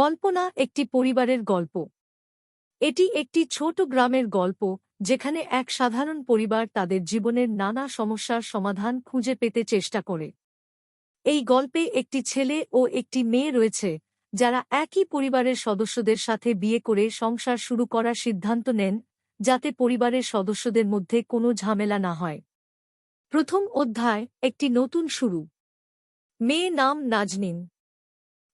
কল্পনা একটি পরিবারের গল্প। এটি একটি ছোট গ্রামের গল্প, যেখানে এক সাধারণ পরিবার তাদের জীবনের নানা সমস্যার সমাধান খুঁজে পেতে চেষ্টা করে। এই গল্পে একটি ছেলে ও একটি মেয়ে রয়েছে, যারা একই পরিবারের সদস্যদের সাথে বিয়ে করে সংসার শুরু করার সিদ্ধান্ত নেন, যাতে পরিবারের সদস্যদের মধ্যে কোনো ঝামেলা না হয়। প্রথম অধ্যায়, একটি নতুন শুরু। মেয়ে নাম নাজনিন।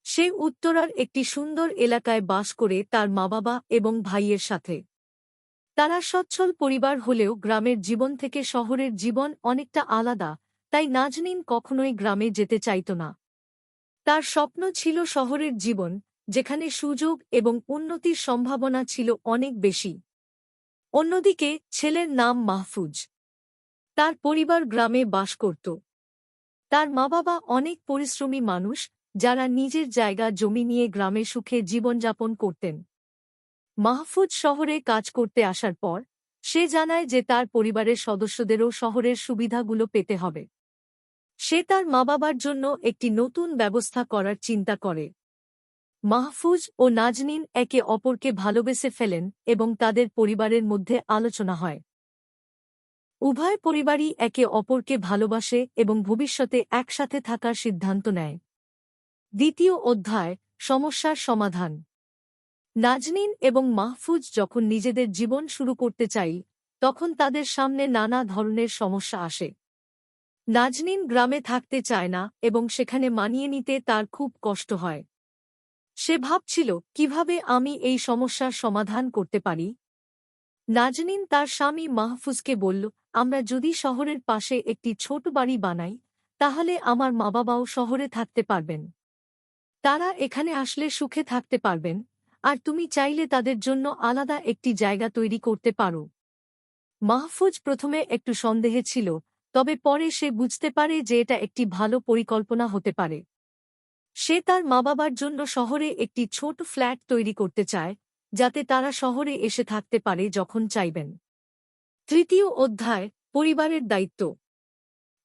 সে উত্তরার একটি সুন্দর এলাকায় বাস করে তার মা বাবা এবং ভাইয়ের সাথে। তারা সচ্ছল পরিবার হলেও গ্রামের জীবন থেকে শহরের জীবন অনেকটা আলাদা, তাই নাজনিন কখনোই গ্রামে যেতে চাইত না। তার স্বপ্ন ছিল শহরের জীবন, যেখানে সুযোগ এবং উন্নতির সম্ভাবনা ছিল অনেক বেশি। অন্যদিকে, ছেলের নাম মাহফুজ। তার পরিবার গ্রামে বাস করত। তার মা বাবা অনেক পরিশ্রমী মানুষ যারা নিজের জায়গা, জমি নিয়ে গ্রামে সুখে জীবনযাপন করতেন। মাহফুজ শহরে কাজ করতে আসার পর, সে জানায় যে তার পরিবারের সদস্যদেরও শহরের সুবিধাগুলো পেতে হবে। সে তার মা বাবার জন্য একটি নতুন ব্যবস্থা করার চিন্তা করে। মাহফুজ ও নাজনিন একে অপরকে ভালোবেসে ফেলেন এবং তাদের পরিবারের মধ্যে আলোচনা হয়। উভয় পরিবারই একে অপরকে ভালোবাসে এবং ভবিষ্যতে একসাথে থাকার সিদ্ধান্ত নেয়। দ্বিতীয় অধ্যায়, সমস্যার সমাধান। নাজনিন এবং মাহফুজ যখন নিজেদের জীবন শুরু করতে চাই, তখন তাদের সামনে নানা ধরনের সমস্যা আসে। নাজনিন গ্রামে থাকতে চায় না এবং সেখানে মানিয়ে নিতে তার খুব কষ্ট হয়। সে ভাবছিল, কীভাবে আমি এই সমস্যার সমাধান করতে পারি? নাজনিন তার স্বামী মাহফুজকে বলল, আমরা যদি শহরের পাশে একটি ছোট বাড়ি বানাই, তাহলে আমার মা বাবাও শহরে থাকতে পারবেন। তারা এখানে আসলে সুখে থাকতে পারবেন, আর তুমি চাইলে তাদের জন্য আলাদা একটি জায়গা তৈরি করতে পারো। মাহফুজ প্রথমে একটু সন্দেহে ছিল, তবে পরে সে বুঝতে পারে যে এটা একটি ভালো পরিকল্পনা হতে পারে। সে তার মা বাবার জন্য শহরে একটি ছোট ফ্ল্যাট তৈরি করতে চায়, যাতে তারা শহরে এসে থাকতে পারে যখন চাইবেন। তৃতীয় অধ্যায়, পরিবারের দায়িত্ব।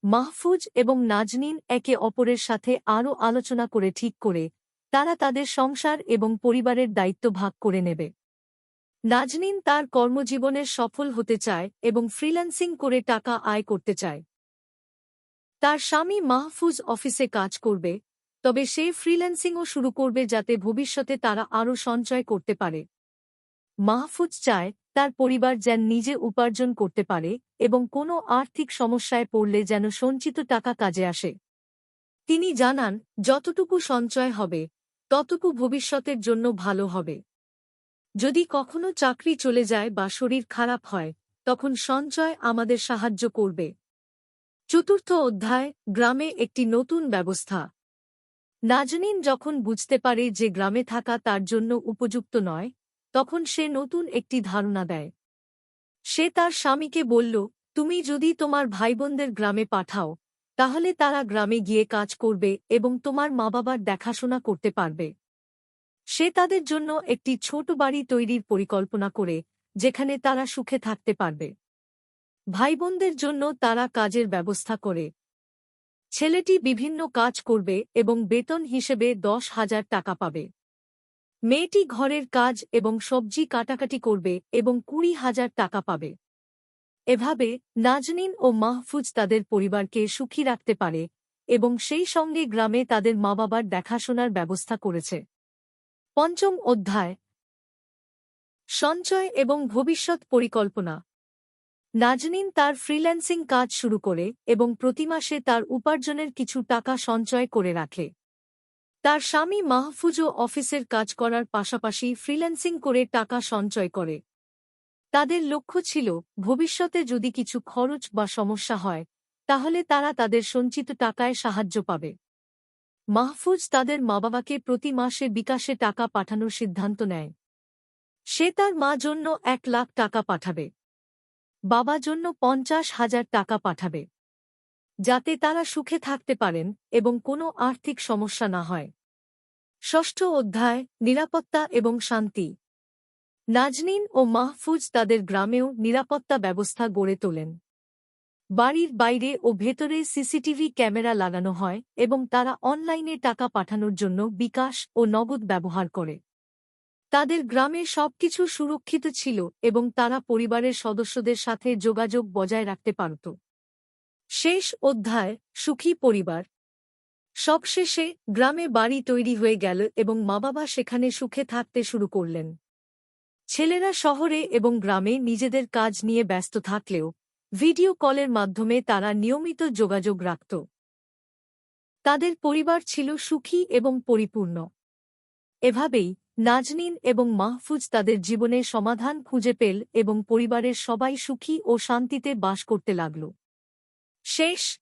মাহফুজ এবং নাজনিন একে অপরের সাথে আরও আলোচনা করে ঠিক করে তারা তাদের সংসার এবং পরিবারের দায়িত্ব ভাগ করে নেবে। নাজনিন তার কর্মজীবনের সফল হতে চায় এবং ফ্রিল্যান্সিং করে টাকা আয় করতে চায়। তার স্বামী মাহফুজ অফিসে কাজ করবে, তবে সে ফ্রিল্যান্সিংও শুরু করবে যাতে ভবিষ্যতে তারা আরও সঞ্চয় করতে পারে। মাহফুজ চায় তার পরিবার যেন নিজে উপার্জন করতে পারে এবং কোনো আর্থিক সমস্যায় পড়লে যেন সঞ্চিত টাকা কাজে আসে। তিনি জানান, যতটুকু সঞ্চয় হবে ততটুকু ভবিষ্যতের জন্য ভালো হবে। যদি কখনো চাকরি চলে যায় বা শরীর খারাপ হয়, তখন সঞ্চয় আমাদের সাহায্য করবে। চতুর্থ অধ্যায়, গ্রামে একটি নতুন ব্যবস্থা। নাজনীন যখন বুঝতে পারে যে গ্রামে থাকা তার জন্য উপযুক্ত নয়, তখন সে নতুন একটি ধারণা দেয়। সে তার স্বামীকে বলল, তুমি যদি তোমার ভাইবোনদের গ্রামে পাঠাও তাহলে তারা গ্রামে গিয়ে কাজ করবে এবং তোমার মা বাবার দেখাশোনা করতে পারবে। সে তাদের জন্য একটি ছোট বাড়ি তৈরির পরিকল্পনা করে, যেখানে তারা সুখে থাকতে পারবে। ভাইবোনদের জন্য তারা কাজের ব্যবস্থা করে। ছেলেটি বিভিন্ন কাজ করবে এবং বেতন হিসেবে দশ হাজার টাকা পাবে। মেয়েটি ঘরের কাজ এবং সবজি কাটাকাটি করবে এবং কুড়ি হাজার টাকা পাবে। এভাবে নাজনিন ও মাহফুজ তাদের পরিবারকে সুখী রাখতে পারে এবং সেই সঙ্গে গ্রামে তাদের মা বাবার দেখাশোনার ব্যবস্থা করেছে। পঞ্চম অধ্যায়। সঞ্চয় এবং ভবিষ্যৎ পরিকল্পনা। নাজনিন তার ফ্রিল্যান্সিং কাজ শুরু করে এবং প্রতি মাসে তার উপার্জনের কিছু টাকা সঞ্চয় করে রাখে। তার স্বামী মাহফুজও অফিসের কাজ করার পাশাপাশি ফ্রিল্যান্সিং করে টাকা সঞ্চয় করে। তাদের লক্ষ্য ছিল, ভবিষ্যতে যদি কিছু খরচ বা সমস্যা হয়, তাহলে তারা তাদের সঞ্চিত টাকায় সাহায্য পাবে। মাহফুজ তাদের মা বাবাকে প্রতি মাসে বিকাশে টাকা পাঠানোর সিদ্ধান্ত নেয়। সে তার মা জন্য এক লাখ টাকা পাঠাবে। বাবা জন্য পঞ্চাশ হাজার টাকা পাঠাবে। যাতে তারা সুখে থাকতে পারেন এবং কোনো আর্থিক সমস্যা না হয়। ষষ্ঠ অধ্যায়, নিরাপত্তা এবং শান্তি। নাজনিন ও মাহফুজ তাদের গ্রামেও নিরাপত্তা ব্যবস্থা গড়ে তোলেন। বাড়ির বাইরে ও ভেতরে সিসিটিভি ক্যামেরা লাগানো হয় এবং তারা অনলাইনে টাকা পাঠানোর জন্য বিকাশ ও নগদ ব্যবহার করে। তাদের গ্রামে সবকিছু সুরক্ষিত ছিল এবং তারা পরিবারের সদস্যদের সাথে যোগাযোগ বজায় রাখতে পারত। শেষ অধ্যায়, সুখী পরিবার। সবশেষে গ্রামে বাড়ি তৈরি হয়ে গেল এবং মা বাবা সেখানে সুখে থাকতে শুরু করলেন। ছেলেরা শহরে এবং গ্রামে নিজেদের কাজ নিয়ে ব্যস্ত থাকলেও ভিডিও কলের মাধ্যমে তারা নিয়মিত যোগাযোগ রাখত। তাদের পরিবার ছিল সুখী এবং পরিপূর্ণ। এভাবেই নাজনীন এবং মাহফুজ তাদের জীবনে সমাধান খুঁজে পেল এবং পরিবারের সবাই সুখী ও শান্তিতে বাস করতে লাগল। শেষ